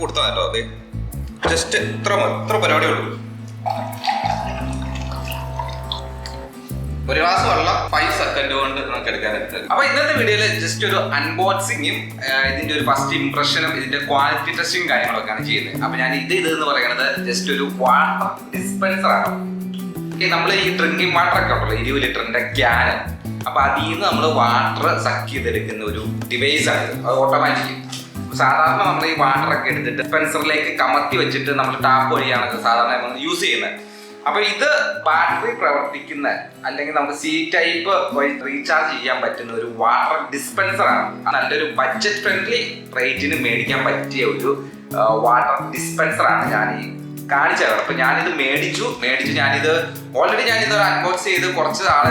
കൊടുത്താൽ കേട്ടോ അതെ. ജസ്റ്റ് ഇത്ര. ഇത്ര പരിപാടിയേ ഉള്ളൂ. ഒരു ഗ്ലാസ് വെള്ളം ഫൈവ് സെക്കൻഡ് കൊണ്ട് നമുക്ക് എടുക്കാൻ എടുക്കാനായിട്ട് അപ്പൊ ഇന്നത്തെ വീഡിയോയിൽ ജസ്റ്റ് ഒരു അൺബോക്സിങ്ങും ഇതിന്റെ ഒരു ഫസ്റ്റ് ഇംപ്രഷനും ഇതിന്റെ ക്വാളിറ്റി ടെസ്റ്റിംഗ് കാര്യങ്ങളൊക്കെയാണ് ചെയ്യുന്നത്. അപ്പൊ ഞാൻ ഇത് ഇത് എന്ന് പറയുന്നത് ജസ്റ്റ് ഒരു വാട്ടർ ഡിസ്പെൻസർ ആണ്. നമ്മൾ ഈ ഡ്രിങ്കിങ് വാട്ടർ ഒക്കെ ഉണ്ടല്ലോ ഇരുപത് ലിറ്ററിന്റെ ക്യാൻ അപ്പൊ അതിൽ നിന്ന് നമ്മൾ വാട്ടർ സക്ക് ചെയ്തെടുക്കുന്ന ഒരു ഡിവൈസ് ആണ് അത് ഓട്ടോമാറ്റിക് സാധാരണ നമ്മൾ ഈ വാട്ടറൊക്കെ എടുത്തിട്ട് ഡിസ്പെൻസറിലേക്ക് കമത്തി വെച്ചിട്ട് നമ്മൾ ടാപ്പ് വഴിയാണ് സാധാരണ നമ്മൾ യൂസ് ചെയ്യുന്നത്. അപ്പൊ ഇത് ബാറ്ററി പ്രവർത്തിക്കുന്ന അല്ലെങ്കിൽ നമുക്ക് സി ടൈപ്പ് വഴി റീചാർജ് ചെയ്യാൻ പറ്റുന്ന ഒരു വാട്ടർ ഡിസ്പെൻസർ ആണ്. നല്ലൊരു ബഡ്ജറ്റ് ഫ്രണ്ട്ലി റേറ്റിന് മേടിക്കാൻ പറ്റിയ ഒരു വാട്ടർ ഡിസ്പെൻസർ ആണ് ഞാൻ ഈ കാണിച്ചത് അപ്പൊ ഞാനിത് മേടിച്ചു. മേടിച്ചു ഞാനിത് ഓൾറെഡി ഞാൻ ഞാനിത് അൺബോക്സ് ചെയ്ത് കുറച്ച് നാൾ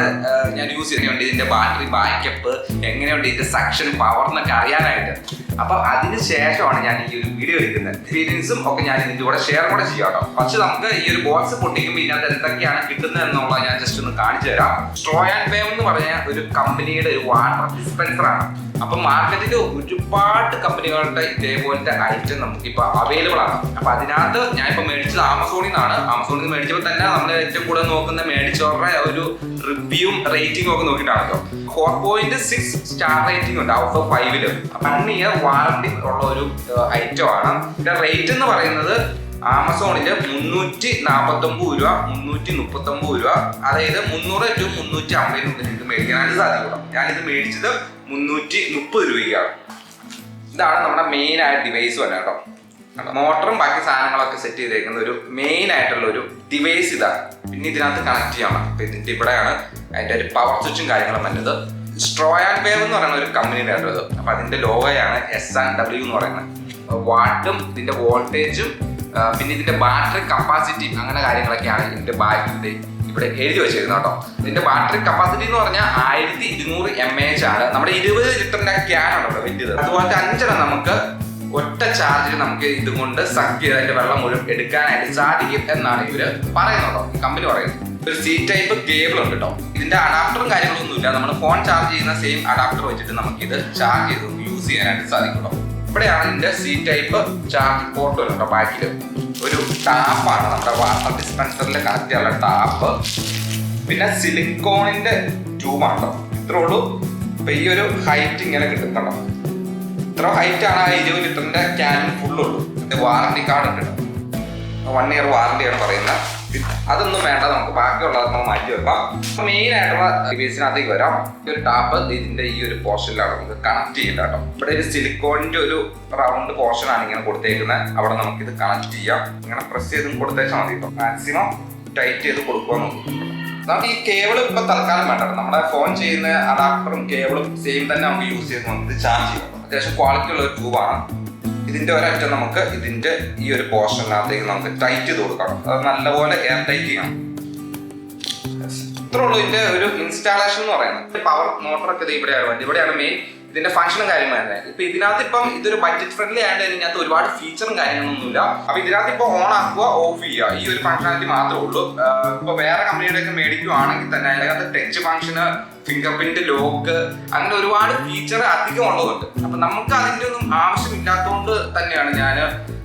ഞാൻ യൂസ് ചെയ്യുന്നുണ്ട്. ഇതിന്റെ ബാറ്ററി ബാക്കപ്പ് എങ്ങനെയുണ്ട്? ഇതിന്റെ സക്ഷൻ പവർ എന്നൊക്കെ അറിയാനായിട്ട്. അപ്പൊ അതിന് ശേഷമാണ് ഞാൻ ഈ ഒരു വീഡിയോ എടുക്കുന്നത്. എക്സ്പീരിയൻസും ഒക്കെ ഞാൻ ഇതിന്റെ കൂടെ ഷെയർ കൂടെ ചെയ്യാം കേട്ടോ. പക്ഷെ നമുക്ക് ഈ ഒരു ബോക്സ് പൊട്ടിക്കുമ്പോൾ ഇതിനകത്ത് എന്തൊക്കെയാണ് കിട്ടുന്നത് എന്നുള്ളത് ഞാൻ ജസ്റ്റ് ഒന്ന് കാണിച്ചു തരാം. സ്ട്രോ ആൻഡ് വേവ് എന്ന് പറഞ്ഞ ഒരു കമ്പനിയുടെ ഒരു വാട്ടർ ഡിസ്പെൻസർ ആണ്. അപ്പൊ മാർക്കറ്റിൽ ഒരുപാട് കമ്പനികളുടെ ഇതേപോലത്തെ ഐറ്റം നമുക്ക് ഇപ്പൊ അവൈലബിൾ ആണ്. അപ്പൊ അതിനകത്ത് ഞാൻ ഇപ്പൊ മേടിച്ചത് ആമസോണിൽ നിന്നാണ് ആമസോണിൽ നിന്ന് മേടിച്ചപ്പോൾ തന്നെ നമ്മൾ ഏറ്റവും കൂടുതൽ നോക്കുന്ന മേടിച്ചവരുടെ ഒരു റിവ്യൂ റേറ്റിംഗ് ഒക്കെ നോക്കിയിട്ടാണല്ലോ. Four point six star rating ഉണ്ട് ഔട്ട് ഓഫ് ഫൈവിൽ വൺ ഇയർ വാറണ്ടി ഉള്ള ഒരു ഐറ്റം ആണ്. റേറ്റ് എന്ന് പറയുന്നത് ആമസോണിൽ മുന്നൂറ്റി നാൽപ്പത്തൊമ്പത് രൂപ മുന്നൂറ്റി മുപ്പത്തൊമ്പത് രൂപ. അതായത് മുന്നൂറ് ടു മുന്നൂറ്റി അമ്പതിനുള്ളിൽ നിങ്ങൾക്ക് മേടിക്കാനായിട്ട് ഞാൻ ഞാനിത് മേടിച്ചത് മുന്നൂറ്റി മുപ്പത് രൂപയ്ക്കാണ്. ഇതാണ് നമ്മുടെ മെയിൻ ആയ ഡിവൈസ് തന്നെ കേട്ടോ. മോട്ടറും ബാക്കി സാധനങ്ങളൊക്കെ സെറ്റ് ചെയ്തേക്കുന്ന ഒരു മെയിൻ ആയിട്ടുള്ള ഒരു ഡിവൈസ് ഇതാണ്. പിന്നെ ഇതിനകത്ത് കണക്ട് ചെയ്യണം അപ്പൊ ഇതിന്റെ ഇവിടെയാണ് അതിന്റെ ഒരു പവർ സ്വിച്ചും കാര്യങ്ങളും വരുന്നത്. സ്ട്രോ ആൻഡ് വേവ് എന്ന് പറയുന്ന ഒരു കമ്പനിയുടെ ആയിട്ടുള്ളത് അപ്പൊ അതിന്റെ ലോഗോയാണ് എസ് ആൻഡ് ഡബ്ല്യു എന്ന് പറയുന്നത്. വാട്ടും ഇതിന്റെ വോൾട്ടേജും പിന്നെ ഇതിന്റെ ബാറ്ററി കപ്പാസിറ്റി അങ്ങനെ കാര്യങ്ങളൊക്കെയാണ് ഇതിന്റെ ബാക്കിന്റെ ഇവിടെ എഴുതി വെച്ചിരുന്നത് കേട്ടോ. ഇതിന്റെ ബാറ്ററി കപ്പാസിറ്റി എന്ന് പറഞ്ഞാൽ ആയിരത്തി ഇരുന്നൂറ് എം എച്ച് ആണ്. നമ്മുടെ ഇരുപത് ലിറ്ററിന്റെ ക്യാൻ ഉണ്ടല്ലോ വലിയത്. അതുപോലത്തെ അഞ്ചെണ്ണം നമുക്ക് ഒറ്റ ചാർജിൽ നമുക്ക് ഇതുകൊണ്ട് സക്ക് ചെയ്ത് അതിന്റെ വെള്ളം മുഴുവൻ എടുക്കാനായിട്ട് സാധിക്കും എന്നാണ് ഇവർ പറയുന്നത് ഈ കമ്പനി പറയുന്നത്. ഒരു സി ടൈപ്പ് കേബിൾ ഉണ്ട് കേട്ടോ. ഇതിന്റെ അഡാപ്റ്ററും കാര്യങ്ങളൊന്നും ഇല്ല നമ്മൾ ഫോൺ ചാർജ് ചെയ്യുന്ന സെയിം അഡാപ്റ്റർ വെച്ചിട്ട് നമുക്ക് ഇത് ചാർജ് ചെയ്ത് യൂസ് ചെയ്യാനായിട്ട് സാധിക്കും ഇവിടെയാണ് ഇതിന്റെ സി ടൈപ്പ് ചാർജ് പോർട്ട് വരുന്നത്. ബാക്കിൽ ഒരു ടാപ്പാണ് നമ്മുടെ വാട്ടർ ഡിസ്പെൻസറിൽ ചെയ്യാനുള്ള ടാപ്പ്. പിന്നെ സിലിക്കോണിന്റെ ട്യൂബാണ് ഇത്രേ ഉള്ളൂ. ഇപ്പൊ ഈ ഒരു ഹൈറ്റ് ഇങ്ങനെ കിട്ടുന്നുണ്ടോ ഇത്ര ഹൈറ്റ് ആണ് ആ ഇരുപത് ലിറ്ററിന്റെ ക്യാൻ ഫുള്ളുള്ളൂ ഇത് വാറണ്ടി കാർഡ് ഉണ്ട് വൺ ഇയർ വാറണ്ടിയാണ് പറയുന്നത്. അതൊന്നും വേണ്ട നമുക്ക് ബാക്കിയുള്ളത് നമുക്ക് മാറ്റി വെക്കാം. അപ്പൊ മെയിൻ ആയിട്ടുള്ള ഡിവൈസിനകത്തേക്ക് വരാം. ഈ ഒരു ടാപ്പ് ഇതിന്റെ ഈ ഒരു പോർഷനിലാണ് നമുക്ക് കണക്ട് ചെയ്യേണ്ട കേട്ടോ. ഇവിടെ ഒരു സിലിക്കോണിന്റെ ഒരു റൗണ്ട് പോർഷൻ ആണ് ഇങ്ങനെ കൊടുത്തേക്കുന്നത് അവിടെ നമുക്ക് ഇത് കണക്ട് ചെയ്യാം. ഇങ്ങനെ പ്രസ് ചെയ്ത് കൊടുത്തേച്ചാൽ മതി മാക്സിമം ടൈറ്റ് ചെയ്ത് കൊടുക്കുക നോക്കും നമുക്ക് ഈ കേബിൾ ഇപ്പൊ തൽക്കാലം വേണ്ട നമ്മുടെ ഫോൺ ചെയ്യുന്ന അഡാപ്റ്ററും കേബിളും സെയിം തന്നെ നമുക്ക് യൂസ് ചെയ്ത് നമുക്ക് ചാർജ് ചെയ്യാം. അത്യാവശ്യം ക്വാളിറ്റി ഉള്ള ഒരു ട്യൂബാണ് ഇതിന്റെ ഒരറ്റം നമുക്ക് ഇതിന്റെ ഈ ഒരു പോർഷനകത്തേക്ക് നമുക്ക് ടൈറ്റ് ചെയ്ത് കൊടുക്കണം അത് നല്ലപോലെ എയർ ടൈറ്റ് ചെയ്യണം. ഇത്രേ ഉള്ളൂ ഇതിന്റെ ഒരു ഇൻസ്റ്റാളേഷൻ എന്ന് പറയുന്നത്. പവർ മോട്ടറൊക്കെ ഇത് ഇവിടെയാണ്. ഇവിടെയാണ് മെയിൻ ഇതിന്റെ ഫംഗ്ഷനും കാര്യം വരുന്നത് ഇപ്പൊ ഇതിനകത്ത് ഇപ്പം ഇതൊരു ബഡ്ജറ്റ് ഫ്രണ്ട്ലി ആയതുകൊണ്ട് ഇതിനകത്ത് ഒരുപാട് ഫീച്ചറും കാര്യങ്ങളൊന്നുമില്ല. അപ്പൊ ഇതിനകത്ത് ഇപ്പൊ ഓൺ ആക്കുക ഓഫ് ചെയ്യുക ഈ ഒരു ഫംഗ്ഷനാലിറ്റി മാത്രമേ ഉള്ളൂ. ഇപ്പൊ വേറെ കമ്പനിയുടെ ഒക്കെ മേടിക്കുവാണെങ്കിൽ തന്നെ അതിനകത്ത് ടച്ച് ഫംഗ്ഷന് ഫിംഗർ പ്രിന്റ് ലോക്ക് അങ്ങനെ ഒരുപാട് ഫീച്ചർ അധികം ഉള്ളതുണ്ട് അപ്പൊ നമുക്ക് അതിന്റെ ഒന്നും ആവശ്യമില്ലാത്തതുകൊണ്ട് തന്നെയാണ് ഞാൻ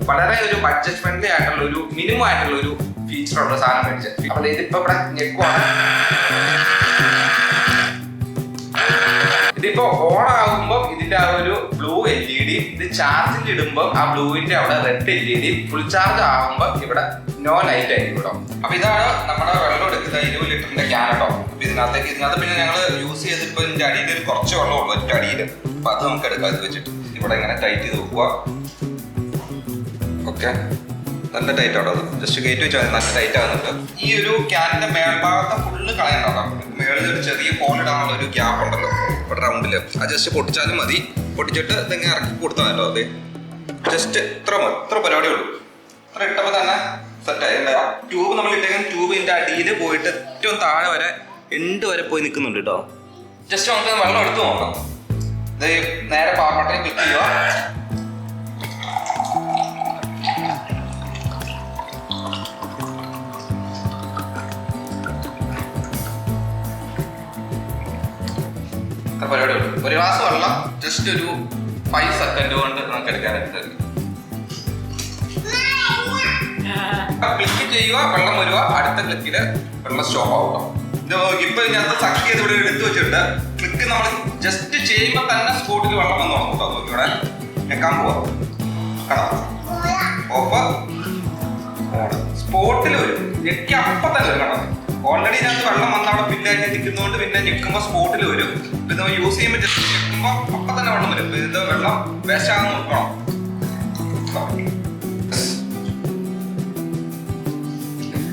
വളരെ ഒരു ബഡ്ജറ്റ് ഫ്രണ്ട്ലി ആയിട്ടുള്ള ഒരു മിനിമം ആയിട്ടുള്ള ഒരു ഫീച്ചർ ഉള്ള സാധനം മേടിച്ചത്. അപ്പൊ ഇതിപ്പോ ഇവിടെ ഞെക്കുവാണ്. ഇതിപ്പോ ഓൺ ആകുമ്പോൾ ഇതിന്റെ ആ ഒരു ബ്ലൂ എൽ ഇ ഡി ഇത് ചാർജിൽ ഇടുമ്പോൾ ആ ബ്ലൂവിന്റെ അവിടെ red L E D full charge ആകുമ്പോൾ ഇവിടെ നോ ലൈറ്റ് ആയിരിക്കും കേട്ടോ അപ്പൊ ഇതാണ് നമ്മുടെ വെള്ളം എടുക്കുന്ന ഇരുപത് ലിറ്ററിന്റെ ക്യാൻ കേട്ടോ അപ്പൊ ഇതിനകത്തേക്ക് ഇതിനകത്ത് പിന്നെ ഞങ്ങൾ യൂസ് ചെയ്ത് ഇപ്പൊ ഇതിന്റെ അടിയിൽ കുറച്ച് വെള്ളം ഉള്ളൂ ഒരു അടിയിൽ അപ്പൊ അത് നമുക്ക് എടുക്കാം വെച്ചിട്ട്. ഇവിടെ ഇങ്ങനെ ടൈറ്റ് ചെയ്ത് വെക്കുക. ഓക്കെ നല്ല ടൈറ്റ് ആണോ ജസ്റ്റ് കയറ്റി വെച്ചാൽ നല്ല ടൈറ്റ് ആകുന്നുണ്ട് ഈ ഒരു ക്യാനിന്റെ മേൽഭാഗത്തെ ഫുള്ള് കളയണം മേളിൽ ഒരു ചെറിയ ഫോൺ ഇടാനുള്ള ഒരു ഗ്യാപ്പ് ഉണ്ടല്ലോ. ഇവിടെ റൗണ്ടിൽ ആ ജസ്റ്റ് പൊട്ടിച്ചാലും മതി. പൊട്ടിച്ചിട്ട് ഇതെങ്ങനെ ഇറക്കി കൊടുത്താൽ മതില്ലോ അതെ? ജസ്റ്റ് ഇത്ര ഇത്ര പരിപാടി ഉള്ളൂ. അത്ര ഇട്ടപ്പോൾ തന്നെ സെറ്റായി ട്യൂബ് നമ്മൾ ഇട്ടേക്കുന്ന ട്യൂബ് ഇതിന്റെ അടിയിൽ പോയിട്ട് ഏറ്റവും താഴെ വരെ എണ്ട് വരെ പോയി നിൽക്കുന്നുണ്ട് കേട്ടോ ജസ്റ്റ് നമുക്ക് വെള്ളം എടുത്ത് നോക്കാം. ഇത് നേരെ പവർ ബട്ടൺ ക്ലിക്ക് ചെയ്യുക. പരിപാടി ഉള്ളൂ. ഒരു ഗ്ലാസ് വെള്ളം ജസ്റ്റ് ഒരു ഫൈവ് സെക്കൻഡ് കൊണ്ട് നമുക്ക് എടുക്കാനായിട്ട് സാധിക്കും ക്ലിക്ക് ചെയ്യുക വെള്ളം വരിക അടുത്ത ക്ലിക്കിൽ വെള്ളം സ്റ്റോപ്പ് ആവും ഇപ്പൊ ഞാൻ സക്ക് ചെയ്ത് ഇവിടെ എടുത്തു വെച്ചിട്ട് ക്ലിക്ക് നമ്മൾ ജസ്റ്റ് ചെയ്യുമ്പോൾ തന്നെ സ്പോട്ടിൽ വെള്ളം വന്നു തുടങ്ങും ഇവിടെ നിൽക്കാൻ പോവാ. കട ഓപ്പ സ്പോട്ടിൽ വരും. ഞെക്കി അപ്പൊ തന്നെ വരും ഓൾറെഡി ഇതിനകത്ത് വെള്ളം വന്ന് അവിടെ പിന്നായിട്ട് നിൽക്കുന്നതുകൊണ്ട് പിന്നെ ഞെക്കുമ്പോൾ സ്പോട്ടിൽ വരും. ഇത് നമ്മൾ യൂസ് ചെയ്യുമ്പോൾ ഞെക്കുമ്പോൾ അപ്പൊ തന്നെ വെള്ളം വരും. ഇത് വെള്ളം വേസ്റ്റ് നോക്കണം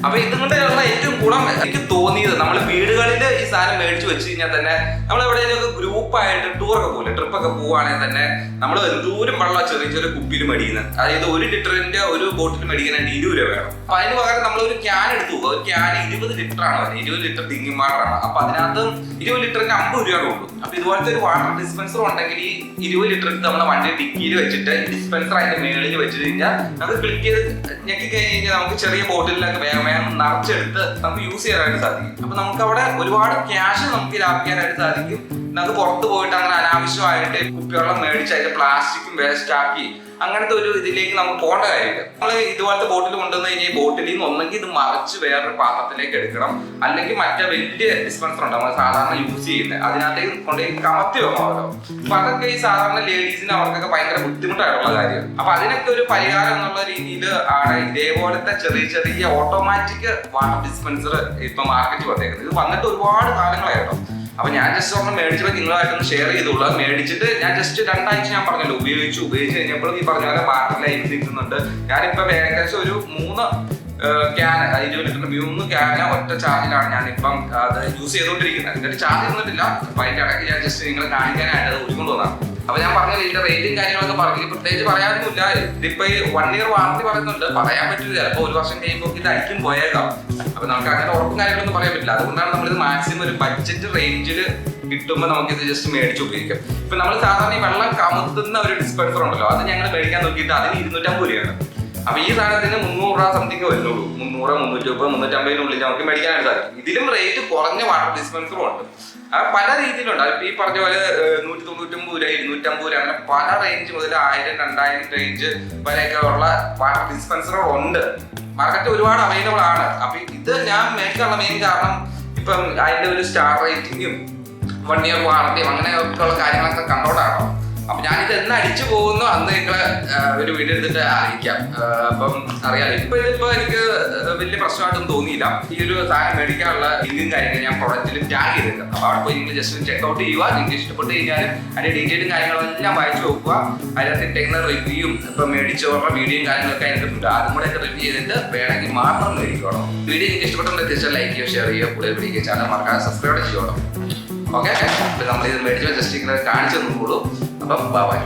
അപ്പൊ ഇതുകൊണ്ടുള്ള ഏറ്റവും ഗുണം എനിക്ക് തോന്നിയത്. നമ്മൾ വീടുകളിൽ ഈ സാധനം മേടിച്ചു വെച്ച് കഴിഞ്ഞാൽ തന്നെ നമ്മൾ എവിടെയെങ്കിലും ഗ്രൂപ്പായിട്ട് ടൂറൊക്കെ പോലെ ട്രിപ്പൊക്കെ പോവുകയാണെങ്കിൽ തന്നെ നമ്മൾ എന്തോരം വെള്ളം ചെറിയ ചെറിയ കുപ്പിയിൽ മേടിക്കുന്നത് അതായത് ഒരു ലിറ്ററിന്റെ ഒരു ബോട്ടിൽ മേടിക്കാനായിട്ട് ഇരുപത് രൂപ വേണം. അപ്പൊ അതിന് പകരം നമ്മൾ ഒരു ക്യാൻ എടുത്തു പോകുക ഒരു ക്യാൻ ഇരുപത് ലിറ്റർ ആണ് ഇരുപത് ലിറ്റർ ഡിങ്ങി മാറാണ് അപ്പൊ അതിനകത്ത് ഇരുപത് ലിറ്ററിന് അമ്പത് രൂപയാണ് ഉള്ളൂ. അപ്പൊ ഇതുപോലത്തെ ഒരു വാട്ടർ ഡിസ്പെൻസർ ഉണ്ടെങ്കിൽ ഈ ഇരുപത് ലിറ്റർ നമ്മളെ വണ്ടി ഡിക്കിയിൽ വെച്ചിട്ട് ഡിസ്പെൻസർ അതിന്റെ മേളിൽ വെച്ച് കഴിഞ്ഞാൽ നമുക്ക് ക്ലിക്ക് ചെയ്ത് ഞെക്കി കഴിഞ്ഞ് കഴിഞ്ഞാൽ നമുക്ക് ചെറിയ ബോട്ടിലൊക്കെ വേഗം വേഗം നിറച്ചെടുത്ത് നമുക്ക് യൂസ് ചെയ്യാനായിട്ട് സാധിക്കും. അപ്പൊ നമുക്ക് അവിടെ ഒരുപാട് ക്യാഷ് നമുക്ക് ലാഭിക്കാനായിട്ട് സാധിക്കും. നമുക്ക് പുറത്ത് പോയിട്ട് അങ്ങനെ അനാവശ്യമായിട്ട് കുപ്പിവെള്ളം മേടിച്ച് അതിന്റെ പ്ലാസ്റ്റിക്കും വേസ്റ്റ് ആക്കി അങ്ങനത്തെ ഒരു ഇതിലേക്ക് നമ്മൾ പോകേണ്ട കാര്യമില്ല. നമ്മൾ ഇതുപോലത്തെ ബോട്ടിൽ കൊണ്ടുവന്ന് കഴിഞ്ഞാൽ ബോട്ടിൽ നിന്ന് ഒന്നെങ്കിൽ ഇത് മറിച്ച് വേറൊരു പാത്രത്തിലേക്ക് എടുക്കണം. അല്ലെങ്കിൽ മറ്റേ വലിയ ഡിസ്പെൻസർ ഉണ്ട് നമ്മൾ സാധാരണ യൂസ് ചെയ്യുന്നത് അതിനകത്തേക്ക് കൊണ്ടുപോയി കമത്തി വെക്കണമല്ലോ അപ്പൊ അതൊക്കെ ഈ സാധാരണ ലേഡീസിന് അവർക്കൊക്കെ ഭയങ്കര ബുദ്ധിമുട്ടായിട്ടുള്ള കാര്യം. അപ്പൊ അതിനൊക്കെ ഒരു പരിഹാരം എന്നുള്ള രീതിയിൽ ആണ് ഇതേപോലത്തെ ചെറിയ ചെറിയ ഓട്ടോമാറ്റിക് വാട്ടർ ഡിസ്പെൻസർ ഇപ്പൊ മാർക്കറ്റ് വന്നേക്കുന്നത്. ഇത് വന്നിട്ട് ഒരുപാട് കാലങ്ങളായിട്ടോ അപ്പൊ ഞാൻ ജസ്റ്റ് ഒന്ന് മേടിച്ചപ്പോൾ നിങ്ങളായിട്ടൊന്ന് ഷെയർ ചെയ്തോളൂ. മേടിച്ചിട്ട് ഞാൻ ജസ്റ്റ് രണ്ടാഴ്ച ഞാൻ പറഞ്ഞല്ലോ ഉപയോഗിച്ചു. ഉപയോഗിച്ച് കഴിഞ്ഞപ്പോൾ ഈ പറഞ്ഞ പോലെ ബാറ്ററി ലൈഫ് നിൽക്കുന്നുണ്ട്. ഞാനിപ്പോ ഏകദേശം ഒരു മൂന്ന് ക്യാന് ഇരുപത് ലിറ്ററിന്റെ മൂന്ന് ക്യാന ഒറ്റ ചാർജിലാണ് ഞാൻ ഇപ്പം അത് യൂസ് ചെയ്തുകൊണ്ടിരിക്കുന്നത്. എന്നിട്ട് ചാർജ് ഒന്നിട്ടില്ല അപ്പൊ അതിന്റെ ഇടയ്ക്ക് ഞാൻ ജസ്റ്റ് നിങ്ങളെ കാണിക്കാനായിട്ട് അത് ഒരുക്കൊണ്ട് വന്നതാണ് അപ്പൊ ഞാൻ പറഞ്ഞു ഇതിന്റെ റേറ്റും കാര്യങ്ങളൊക്കെ പറഞ്ഞു. പ്രത്യേകിച്ച് പറയാനൊന്നുമില്ല. ഇതിപ്പോ ഈ വൺ ഇയർ വാറന്റി പറയുന്നുണ്ട്. പറയാൻ പറ്റില്ല. ചിലപ്പോ ഒരു വർഷം കഴിയുമ്പോൾ ഇത് അടിക്കും പോയേക്കാം. അപ്പൊ നമുക്ക് അങ്ങനെ ഉറപ്പും കാര്യങ്ങളൊന്നും പറയാൻ പറ്റില്ല. അതുകൊണ്ടാണ് ഇത് മാക്സിമം ഒരു ബഡ്ജറ്റ് റേഞ്ചിൽ കിട്ടുമ്പോൾ നമുക്ക് ഇത് ജസ്റ്റ് മേടിച്ച് ഉപയോഗിക്കാം. ഇപ്പൊ നമ്മൾ സാധാരണ ഈ വെള്ളം കമുത്തുന്ന ഒരു ഡിസ്പെൻസർ ഉണ്ടല്ലോ അത് ഞങ്ങൾ മേടിക്കാൻ നോക്കിയിട്ട് അതിന് ഇരുന്നൂറ്റമ്പത് രൂപയാണ്. അപ്പൊ ഈ സാധനത്തിന് മുന്നൂറ് രൂപ സംതിങ് വരുന്നുള്ളൂ. മുന്നൂറ് മുന്നൂറ്റി മുപ്പത് മുന്നൂറ്റമ്പതിനുള്ളിൽ നമുക്ക് മേടിക്കാനായിട്ട് സാധിക്കും. ഇതിലും റേറ്റ് കുറഞ്ഞ വാട്ടർ ഡിസ്പെൻസറും ഉണ്ട്. അത് പല രീതിയിലുണ്ട്. അതിപ്പോ ഈ പറഞ്ഞ പോലെ നൂറ്റി തൊണ്ണൂറ്റൊമ്പത് രൂപ ഇരുന്നൂറ്റമ്പത് രൂപ അങ്ങനെ പല റേഞ്ച് മുതൽ ആയിരം രണ്ടായിരം റേഞ്ച് വരെയൊക്കെ ഉള്ള വാട്ടർ ഡിസ്പെൻസറുകൾ ഉണ്ട്. മാർക്കറ്റ് ഒരുപാട് അവൈലബിൾ ആണ്. അപ്പൊ ഇത് ഞാൻ മേടിക്കാനുള്ള മെയിൻ കാരണം ഇപ്പം അതിന്റെ ഒരു സ്റ്റാർ റേറ്റിംഗും വൺ ഇയർ വാറണ്ടിയും അങ്ങനെയൊക്കെ ഉള്ള കാര്യങ്ങളൊക്കെ കണ്ടോണ്ടാണോ. അടിച്ചു പോകുന്നു. അന്ന് നിങ്ങളെ ഒരു വീഡിയോ എടുത്തിട്ട് അറിയിക്കാം. അപ്പം അറിയാം ഇപ്പൊ ഇതിപ്പോ എനിക്ക് വലിയ പ്രശ്നമായിട്ടൊന്നും തോന്നിയില്ല. ഈ ഒരു സാധനം മേടിക്കാനുള്ള ലിങ്കും കാര്യങ്ങളും ഞാൻ പ്രൊഡക്റ്റിലും ടാഗ് ചെയ്തിട്ടുണ്ട്. അപ്പൊ അവിടെ പോയി നിങ്ങൾ ജസ്റ്റ് ചെക്ക് ഔട്ട് ചെയ്യുക. നിങ്ങൾക്ക് ഇഷ്ടപ്പെട്ട് കഴിഞ്ഞാൽ അതിന്റെ ഡീറ്റെയിലും കാര്യങ്ങളും എല്ലാം വായിച്ചു നോക്കുക. അതിനകത്ത് ഇട്ടേക്കുന്ന റിവ്യൂയും ഇപ്പൊ മേടിച്ചവരുടെ വീഡിയോയും കാര്യങ്ങളൊക്കെ അതിനകത്തുണ്ട് അതും കൂടെ റിവ്യൂ ചെയ്തിട്ട് വേണമെങ്കിൽ മാത്രം മേടിക്കണം വീഡിയോ നിങ്ങൾക്ക് ഇഷ്ടപ്പെട്ടുണ്ടെങ്കിൽ ലൈക്ക് ചെയ്യുക ഷെയർ ചെയ്യുക കൂടുതൽ പിടിക്കുക ചാനൽ മറക്കാതെ സബ്സ്ക്രൈബ് ചെയ്യണം ഓക്കെ നമ്മൾ ഇത് മേടിച്ചപ്പോൾ ജസ്റ്റ് ഇങ്ങനെ കാണിച്ചു തന്നുള്ളൂ അപ്പം ബൈ